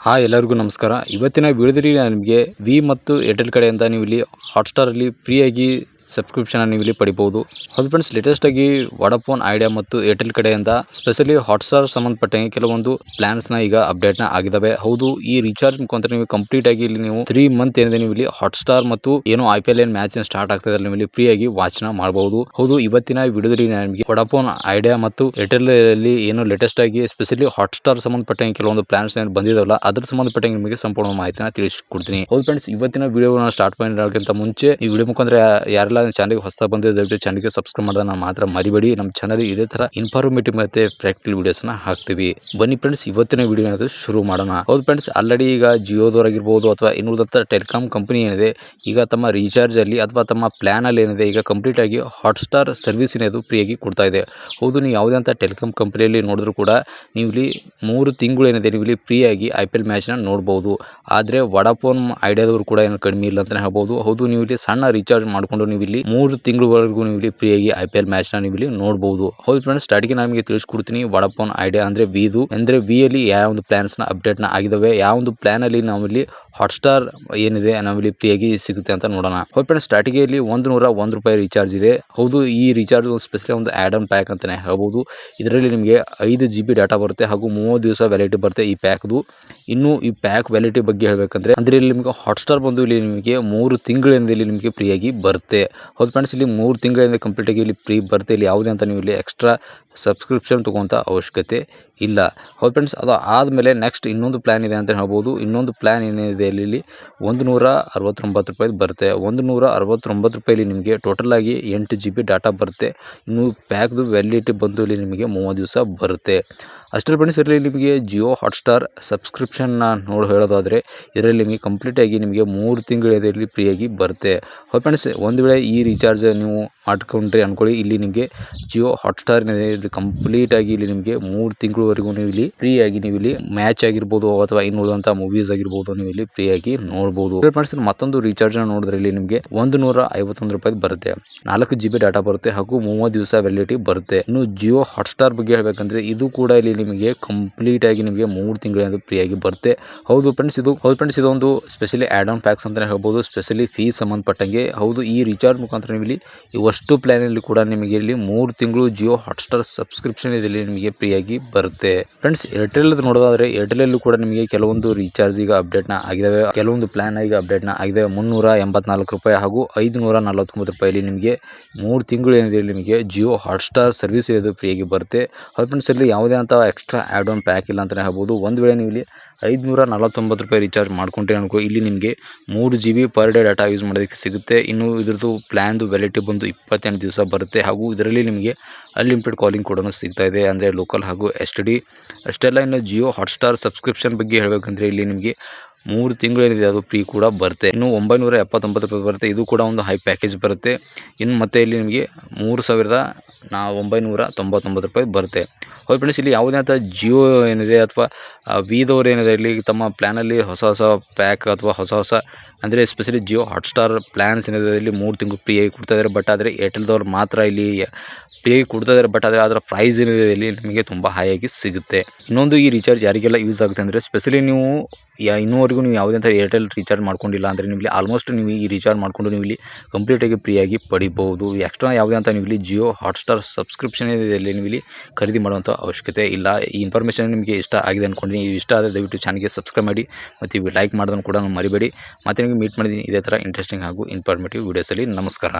Hi ಎಲ್ಲರಿಗೂ ನಮಸ್ಕಾರ. ಇವತ್ತಿನ ವಿಡಿಯೋದಲ್ಲಿ ನಿಮಗೆ ವಿ ಮತ್ತು ಏರ್ಟೆಲ್ ಕಡೆಯಿಂದ ನೀವು ಇಲ್ಲಿ ಹಾಟ್ಸ್ಟಾರಲ್ಲಿ ಫ್ರೀಯಾಗಿ ಸಬ್ಸ್ಕ್ರಿಪ್ಷನ್ ನೀವು ಇಲ್ಲಿ ಪಡಿಬಹುದು. ಹೌದು ಫ್ರೆಂಡ್ಸ್ ಲೇಟೆಸ್ಟ್ ಆಗಿ ವಡಾಫೋನ್ ಐಡಿಯಾ ಮತ್ತು ಏರ್ಟೆಲ್ ಕಡೆಯಿಂದ ಸ್ಪೆಷಲಿ ಹಾಟ್ಸ್ಟಾರ್ ಸಂಬಂಧಪಟ್ಟಂಗೆ ಕೆಲವೊಂದು ಪ್ಲಾನ್ಸ್ನ ಈಗ ಅಪ್ಡೇಟ್ನ ಆಗಿದಾವೆ. ಹೌದು, ಈ ರೀಚಾರ್ಜ್ ಮುಖಾಂತರ ನೀವು ಕಂಪ್ಲೀಟ್ ಆಗಿ ಇಲ್ಲಿ ನೀವು ತ್ರೀ ಮಂತ್ ಏನಿದೆ ನೀವು ಇಲ್ಲಿ ಹಾಟ್ಸ್ಟಾರ್ ಮತ್ತು ಏನು ಐ ಪಿ ಎಲ್ ಏನ್ ಮ್ಯಾಚ್ ಸ್ಟಾರ್ಟ್ ಆಗ್ತಾ ನೀವು ಇಲ್ಲಿ ಫ್ರೀ ಆಗಿ ವಾಚ್ನ ಮಾಡಬಹುದು. ಹೌದು, ಇವತ್ತಿನ ವಿಡಿಯೋದಲ್ಲಿ ನಿಮಗೆ ವಡಾಫೋನ್ ಐಡಿಯಾ ಮತ್ತು ಏರ್ಟೆಲ್ ಅಲ್ಲಿ ಏನು ಲೇಟೆಸ್ಟ್ ಆಗಿ ಸ್ಪೆಷಲಿ ಹಾಟ್ಸ್ಟಾರ್ ಸಂಬಂಧಪಟ್ಟಂಗೆ ಕೆಲವೊಂದು ಪ್ಲಾನ್ಸ್ ಏನು ಬಂದಿದಾವಲ್ಲ, ಅದ್ರ ಸಂಬಂಧಪಟ್ಟಂಗೆ ನಿಮಗೆ ಸಂಪೂರ್ಣ ಮಾಹಿತಿನ ತಿಳಿಸ್ಕೊಡ್ತೀನಿ. ಹೌದು ಫ್ರೆಂಡ್ಸ್ ಇವತ್ತಿನ ವಿಡಿಯೋನ ಸ್ಟಾರ್ಟ್ ಮಾಡೋಕ್ಕಿಂತ ಮುಂಚೆ ಈ ವಿಡಿಯೋ ಮುಖಾಂತರ ಯಾರೆಲ್ಲ ಚಾನಲ್ಗೆ ಹೊಸ ಬಂದಿದೆ ದಯವಿಟ್ಟು ಚಾನಲ್ಗೆ ಸಬ್ಸ್ಕ್ರೈಬ್ ಮಾಡೋದನ್ನ ಮಾತ್ರ ಮರಿಬೇಡಿ. ನಮ್ಮ ಚಾನಲ್ ಇದೇ ತರ ಇನ್ಫಾರ್ಮೇಟಿವ್ ಮತ್ತೆ ಪ್ರಾಕ್ಟಿಕಲ್ ವಿಡಿಯೋಸ್ನ ಹಾಕ್ತೀವಿ. ಬನ್ನಿ ಫ್ರೆಂಡ್ಸ್ ಇವತ್ತಿನ ವಿಡಿಯೋ ಶುರು ಮಾಡೋಣ. ಹೌದು ಫ್ರೆಂಡ್ಸ್ ಆಲ್ರೆಡಿ ಈಗ ಜಿಯೋದವರಾಗಿರ್ಬೋದು ಅಥವಾ ಇನ್ನುಳಿದಂತ ಟೆಲಿಕಾಂ ಕಂಪನಿ ಏನಿದೆ, ಈಗ ತಮ್ಮ ರೀಚಾರ್ಜ್ ಅಲ್ಲಿ ಅಥವಾ ತಮ್ಮ ಪ್ಲಾನ್ ಅಲ್ಲಿ ಏನಿದೆ, ಈಗ ಕಂಪ್ಲೀಟ್ ಆಗಿ ಹಾಟ್ಸ್ಟಾರ್ ಸರ್ವಿಸ್ ಏನಿದೆ ಫ್ರೀಯಾಗಿ ಕೊಡ್ತಾ ಇದೆ. ಹೌದು, ನೀವು ಯಾವುದೇ ಅಂತ ಟೆಲಿಕಾಂ ಕಂಪನಿಯಲ್ಲಿ ನೋಡಿದ್ರು ಕೂಡ ನೀವು ಇಲ್ಲಿ ಮೂರು ತಿಂಗಳು ಏನಿದೆ, ನೀವು ಇಲ್ಲಿ ಫ್ರೀಯಾಗಿ ಐ ಪಿ ಎಲ್ ಮ್ಯಾಚ್ನ ನೋಡ್ಬೋದು. ಆದರೆ ವಡಾಫೋನ್ ಐಡಿಯಾದವರು ಕೂಡ ಏನು ಕಡಿಮೆ ಇಲ್ಲ ಅಂತಲೇ ಹೇಳ್ಬೋದು. ಹೌದು, ನೀವು ಇಲ್ಲಿ ಸಣ್ಣ ರೀಚಾರ್ಜ್ ಮಾಡಿಕೊಂಡು ನೀವು ಇಲ್ಲಿ ಮೂರು ತಿಂಗಳವರೆಗೂ ನೀವು ಇಲ್ಲಿ ಫ್ರೀಯಾಗಿ ಐ ಪಿ ಎಲ್ನ ನೀವು ಇಲ್ಲಿ ನೋಡಬಹುದು ಹೌದು ಫ್ರೆಂಡ್ಸ್ ಸ್ಟಾರ್ಟಿಗೆ ನಾನು ನಿಮಗೆ ತಿಳಿಸ್ಕೊಡ್ತೀನಿ ವಡಾಫೋನ್ ಐಡಿಯಾ ಅಂದ್ರೆ ವಿದು ಅಂದ್ರೆ ವಿ ಅಲ್ಲಿ ಯಾವ ಒಂದು ಪ್ಲಾನ್ಸ್ನ ಅಪ್ಡೇಟ್ನ ಆಗಿದಾವೆ, ಯಾವ ಒಂದು ಪ್ಲಾನ್ ಅಲ್ಲಿ ನಾವು ಇಲ್ಲಿ ಹಾಟ್ಸ್ಟಾರ್ ಏನಿದೆ ನಾವಿಲ್ಲಿ ಫ್ರೀಯಾಗಿ ಸಿಗುತ್ತೆ ಅಂತ ನೋಡೋಣ. ಫ್ರೆಂಡ್ಸ್ ಸ್ಟಾರ್ಟಿಂಗಲ್ಲಿ ಒಂದು ನೂರ ಒಂದು ರೂಪಾಯಿ ರೀಚಾರ್ಜ್ ಇದೆ. ಹೌದು, ಈ ರೀಚಾರ್ಜ್ ಒಂದು ಸ್ಪೆಷಲಿ ಒಂದು ಆ್ಯಡ್ ಆನ್ ಪ್ಯಾಕ್ ಅಂತಲೇ ಹೇಳ್ಬೋದು. ಇದರಲ್ಲಿ ನಿಮಗೆ ಐದು ಜಿ ಬಿ ಡಾಟಾ ಬರುತ್ತೆ ಹಾಗೂ ಮೂವತ್ತು ದಿವಸ ವ್ಯಾಲಿಟಿ ಬರುತ್ತೆ ಈ ಪ್ಯಾಕ್ದು ಇನ್ನು ಈ ಪ್ಯಾಕ್ ವ್ಯಾಲಿಟಿ ಬಗ್ಗೆ ಹೇಳಬೇಕಂದ್ರೆ, ಅಂದರೆ ಇಲ್ಲಿ ನಿಮಗೆ ಹಾಟ್ಸ್ಟಾರ್ ಬಂದು ಇಲ್ಲಿ ನಿಮಗೆ ಮೂರು ತಿಂಗಳಿಂದ ಇಲ್ಲಿ ನಿಮಗೆ ಫ್ರೀಯಾಗಿ ಬರುತ್ತೆ. ಹೌದು ಫ್ರೆಂಡ್ಸ್ ಇಲ್ಲಿ ಮೂರು ತಿಂಗಳಿಂದ ಕಂಪ್ಲೀಟಾಗಿ ಇಲ್ಲಿ ಫ್ರೀ ಬರುತ್ತೆ. ಇಲ್ಲಿ ಯಾವುದೇ ಅಂತ ನೀವು ಇಲ್ಲಿ ಎಕ್ಸ್ಟ್ರಾ ಸಬ್ಸ್ಕ್ರಿಪ್ಷನ್ ತೊಗೊತ ಅವಶ್ಯಕತೆ ಇಲ್ಲ. ಹೌದು ಫ್ರೆಂಡ್ಸ್ ಅದು ಆದಮೇಲೆ ನೆಕ್ಸ್ಟ್ ಇನ್ನೊಂದು ಪ್ಲ್ಯಾನ್ ಇದೆ ಅಂತ ಹೇಳ್ಬೋದು. ಇನ್ನೊಂದು ಪ್ಲ್ಯಾನ್ ಏನಿದೆ ಇಲ್ಲಿ ಒಂದು ನೂರ ಅರವತ್ತೊಂಬತ್ತು ರೂಪಾಯಿ ಬರುತ್ತೆ. ಒಂದು ನೂರ ಅರವತ್ತೊಂಬತ್ತು ರೂಪಾಯಿಲಿ ನಿಮಗೆ ಟೋಟಲ್ ಆಗಿ ಎಂಟು ಜಿ ಬಿ ಡಾಟಾ ಬರುತ್ತೆ. ಇನ್ನು ಪ್ಯಾಕ್ದು ವ್ಯಾಲಿಡಿಟಿ ಬಂದು ಇಲ್ಲಿ ನಿಮಗೆ ಮೂವತ್ತು ದಿವಸ ಬರುತ್ತೆ. ಅಷ್ಟರ ಫ್ರೆಂಡ್ಸ್ ಇರಲಿ ನಿಮಗೆ ಜಿಯೋ ಹಾಟ್ಸ್ಟಾರ್ ಸಬ್ಸ್ಕ್ರಿಪ್ಷನ್ನ ನೋಡಿ ಹೇಳೋದಾದರೆ, ಇದರಲ್ಲಿ ನಿಮಗೆ ಕಂಪ್ಲೀಟಾಗಿ ನಿಮಗೆ ಮೂರು ತಿಂಗಳು ಇದರಲ್ಲಿ ಫ್ರೀಯಾಗಿ ಬರುತ್ತೆ. ಹೌದು ಫ್ರೆಂಡ್ಸ್, ಒಂದು ವೇಳೆ ಈ ರೀಚಾರ್ಜ್ ನೀವು ಮಾಡ್ಕೊಂಡ್ರೆ ಅಂದ್ಕೊಳ್ಳಿ ಇಲ್ಲಿ ನಿಮಗೆ ಜಿಯೋ ಹಾಟ್ಸ್ಟಾರ್ ಕಂಪ್ಲೀಟ್ ಕಂಪ್ಲೀಟಾಗಿ ಇಲ್ಲಿ ನಿಮಗೆ ಮೂರು ತಿಂಗಳವರೆಗೂ ನೀವು ಇಲ್ಲಿ ಫ್ರೀಯಾಗಿ ನೀವು ಇಲ್ಲಿ ಮ್ಯಾಚ್ ಆಗಿರ್ಬೋದು ಅಥವಾ ಇನ್ನು ಉಳಿದಂಥ ಮೂವೀಸ್ ಆಗಿರ್ಬೋದು ನೀವು ಇಲ್ಲಿ ಫ್ರೀಯಾಗಿ ನೋಡ್ಬೋದು. ಫ್ರೆಂಡ್ಸ್ ಮತ್ತೊಂದು ರೀಚಾರ್ಜ್ ನೋಡಿದ್ರೆ ಇಲ್ಲಿ ನಿಮಗೆ ಒಂದು ನೂರ ಐವತ್ತೊಂದು ರೂಪಾಯಿ ಬರುತ್ತೆ. ನಾಲ್ಕು ಜಿ ಬಿ ಡಾಟಾ ಬರುತ್ತೆ ಹಾಗೂ ಮೂವತ್ತು ದಿವಸ ವ್ಯಾಲಿಡಿಟಿ ಬರುತ್ತೆ. ಇನ್ನು ಜಿಯೋ ಹಾಟ್ಸ್ಟಾರ್ ಬಗ್ಗೆ ಹೇಳಬೇಕಂದ್ರೆ, ಇದು ಕೂಡ ಇಲ್ಲಿ ನಿಮಗೆ ಕಂಪ್ಲೀಟ್ ಆಗಿ ನಿಮಗೆ ಮೂರು ತಿಂಗಳಿಂದ ಫ್ರೀಯಾಗಿ ಬರುತ್ತೆ. ಹೌದು ಫ್ರೆಂಡ್ಸ್ ಇದು ಹೌದು ಫ್ರೆಂಡ್ಸ್ ಇದೊಂದು ಸ್ಪೆಷಲಿ ಆ್ಯಡ್ ಆನ್ ಪ್ಯಾಕ್ಸ್ ಅಂತಲೇ ಹೇಳ್ಬೋದು. ಸ್ಪೆಷಲಿ ಫೀಸ್ ಸಂಬಂಧಪಟ್ಟಂಗೆ. ಹೌದು, ಈ ರೀಚಾರ್ಜ್ ಮುಖಾಂತರ ನೀವು ಇಲ್ಲಿ ಇವಷ್ಟು ಪ್ಲ್ಯಾನಲ್ಲಿ ಕೂಡ ನಿಮಗೆ ಇಲ್ಲಿ ಮೂರು ತಿಂಗಳು ಜಿಯೋ ಹಾಟ್ಸ್ಟಾರ್ ಸಬ್ಸ್ಕ್ರಿಪ್ಷನ್ ಇದರಲ್ಲಿ ನಿಮಗೆ ಫ್ರೀಯಾಗಿ ಬರುತ್ತೆ. ಫ್ರೆಂಡ್ಸ್ ಏರ್ಟೆಲ್ ನೋಡೋದಾದ್ರೆ ಏರ್ಟೆಲ್ ಕೂಡ ನಿಮಗೆ ಕೆಲವೊಂದು ರೀಚಾರ್ಜ್ ಈಗ ಅಪ್ಡೇಟ್ನ ಆಗಿದ್ದಾವೆ ಕೆಲವೊಂದು ಪ್ಲಾನ್ ಈಗ ಅಪ್ಡೇಟ್ನ ಆಗಿದೆ ಮುನ್ನೂರ ಎಂಬತ್ನಾಲ್ಕು ರೂಪಾಯಿ ಹಾಗೂ ಐದುನೂರ ನಲವತ್ತೊಂಬತ್ತು ರೂಪಾಯಿಲಿ ನಿಮಗೆ ಮೂರು ತಿಂಗಳು ಏನಿದೆ ನಿಮಗೆ ಜಿಯೋ ಹಾಟ್ಸ್ಟಾರ್ ಸರ್ವಿಸ್ ಇದು ಫ್ರೀಯಾಗಿ ಬರುತ್ತೆ. ಹೌದು ಫ್ರೆಂಡ್ಸ್ ಇಲ್ಲಿ ಯಾವುದೇ ಅಂತ ಎಕ್ಸ್ಟ್ರಾ ಆ್ಯಡ್ ಆನ್ ಪ್ಯಾಕ್ ಇಲ್ಲ ಅಂತಲೇ ಹೇಳ್ಬೋದು. ಒಂದು ವೇಳೆ ನೀವು ಇಲ್ಲಿ ಐದುನೂರ ನಲವತ್ತೊಂಬತ್ತು ರೂಪಾಯಿ ರೀಚಾರ್ಜ್ ಮಾಡ್ಕೊಂಡ್ರೆ ಅನ್ಕೋ, ಇಲ್ಲಿ ನಿಮಗೆ ಮೂರು G B per day data use ಮಾಡೋದಕ್ಕೆ ಸಿಗುತ್ತೆ. ಇನ್ನು ಇದ್ರದ್ದು ಪ್ಲ್ಯಾನ್ದು ವ್ಯಾಲಿಟಿ ಬಂದು ಇಪ್ಪತ್ತೆಂಟು ದಿವಸ ಬರುತ್ತೆ. ಹಾಗೂ ಇದರಲ್ಲಿ ನಿಮಗೆ ಅನ್ಲಿಮಿಟೆಡ್ ಕಾಲಿಂಗ್ ಕೂಡ ಸಿಗ್ತಾ ಇದೆ, ಅಂದರೆ ಲೋಕಲ್ ಹಾಗೂ ಎಸ್ ಟಿ ಡಿ ಅಷ್ಟೆಲ್ಲ ಇನ್ನು ಜಿಯೋ ಹಾಟ್ಸ್ಟಾರ್ ಸಬ್ಸ್ಕ್ರಿಪ್ಷನ್ ಬಗ್ಗೆ ಹೇಳಬೇಕಂದ್ರೆ ಇಲ್ಲಿ ನಿಮಗೆ ಮೂರು ತಿಂಗಳು ಏನಿದೆ, ಅದು ಫ್ರೀ ಕೂಡ ಬರುತ್ತೆ. ಇನ್ನು ಒಂಬೈನೂರ ಎಪ್ಪತ್ತೊಂಬತ್ತು ರೂಪಾಯಿ ಬರುತ್ತೆ. ಇದು ಕೂಡ ಒಂದು ಹೈ ಪ್ಯಾಕೇಜ್ ಬರುತ್ತೆ. ಇನ್ನು ಮತ್ತೆ ಇಲ್ಲಿ ನಿಮಗೆ ಮೂರು ಸಾವಿರದ ನಾ ಒಂಬೈನೂರ ತೊಂಬತ್ತೊಂಬತ್ತು ರೂಪಾಯಿ ಬರುತ್ತೆ. ಹೌದು ಫ್ರೆಂಡ್ಸ್ ಇಲ್ಲಿ ಯಾವುದೇ ಅಂತ ಜಿಯೋ ಏನಿದೆ ಅಥವಾ ವಿದವ್ರು ಏನಿದೆ, ಇಲ್ಲಿ ತಮ್ಮ ಪ್ಲ್ಯಾನಲ್ಲಿ ಹೊಸ ಹೊಸ ಪ್ಯಾಕ್ ಅಥವಾ ಹೊಸ ಹೊಸ ಅಂದರೆ ಎಸ್ಪೆಷಲಿ ಜಿಯೋ ಹಾಟ್ಸ್ಟಾರ್ ಪ್ಲ್ಯಾನ್ಸ್ ಏನಿದೆ ಇಲ್ಲಿ ಮೂರು ತಿಂಗಳು ಫ್ರೀಯಾಗಿ ಕೊಡ್ತಾ ಇದ್ದಾರೆ ಬಟ್ ಆದರೆ ಏರ್ಟೆಲ್ದವ್ರು ಮಾತ್ರ ಇಲ್ಲಿ ಫ್ರೀಯಾಗಿ ಕೊಡ್ತಾ ಇದ್ದಾರೆ ಬಟ್ ಆದರೆ ಅದರ ಪ್ರೈಸ್ ಏನಿದೆ ಇಲ್ಲಿ ನಿಮಗೆ ತುಂಬ ಆಗಿ ಸಿಗುತ್ತೆ. ಇನ್ನೊಂದು ಈ ರೀಚಾರ್ಜ್ ಯಾರಿಗೆಲ್ಲ ಯೂಸ್ ಆಗುತ್ತೆ ಅಂದರೆ ಸ್ಪೆಷಲಿ ನೀವು ಇನ್ನೂವರೆಗೂ ನೀವು ಯಾವುದೇ ಅಂತ ಏರ್ಟೆಲ್ ರೀಚಾರ್ಜ್ ಮಾಡ್ಕೊಂಡಿಲ್ಲ ಅಂದರೆ ನೀವು ಆಲ್ಮೋಸ್ಟ್ ನೀವು ಈ ರೀಚಾರ್ಜ್ ಮಾಡಿಕೊಂಡು ನೀವು ಇಲ್ಲಿ ಕಂಪ್ಲೀಟಾಗಿ ಫ್ರೀಯಾಗಿ ಪಡಿಬಹುದು. ಎಕ್ಸ್ಟ್ರಾ ಯಾವುದೇ ಅಂತ ನೀವು ಇಲ್ಲಿ ಜಿಯೋ ಹಾಟ್ಸ್ಟಾರ್ ಸಬ್ಸ್ಕ್ರಿಪ್ಷನ್ ಏನಿದೆ ಇಲ್ಲಿ ನೀವು ಇಲ್ಲಿ ಖರೀದಿ ಮಾಡುವಂಥ ಅವಶ್ಯಕತೆ ಇಲ್ಲ. ಈ ಇನ್ಫಾರ್ಮೇಷನ್ ನಿಮಗೆ ಇಷ್ಟ ಆಗಿದೆ ಅಂದ್ಕೊಂಡಿದ್ದೀನಿ ಇಷ್ಟ ಆದರೆ ದಯವಿಟ್ಟು ಚಾನಲ್ಗೆ ಸಬ್ಸ್ಕ್ರೈಬ್ ಮಾಡಿ ಮತ್ತು ಲೈಕ್ ಮಾಡೋದನ್ನು ಕೂಡ ಮರಿಬೇಡಿ. ಮತ್ತು ಮೀಟ್ ಮಾಡಿದ್ದೀನಿ ಇದೇ ಥರ ಇಂಟ್ರೆಸ್ಟಿಂಗ್ ಹಾಗೂ ಇನ್ಫಾರ್ಮೇಟಿವ್ ವೀಡಿಯೋಸಲ್ಲಿ ನಮಸ್ಕಾರ.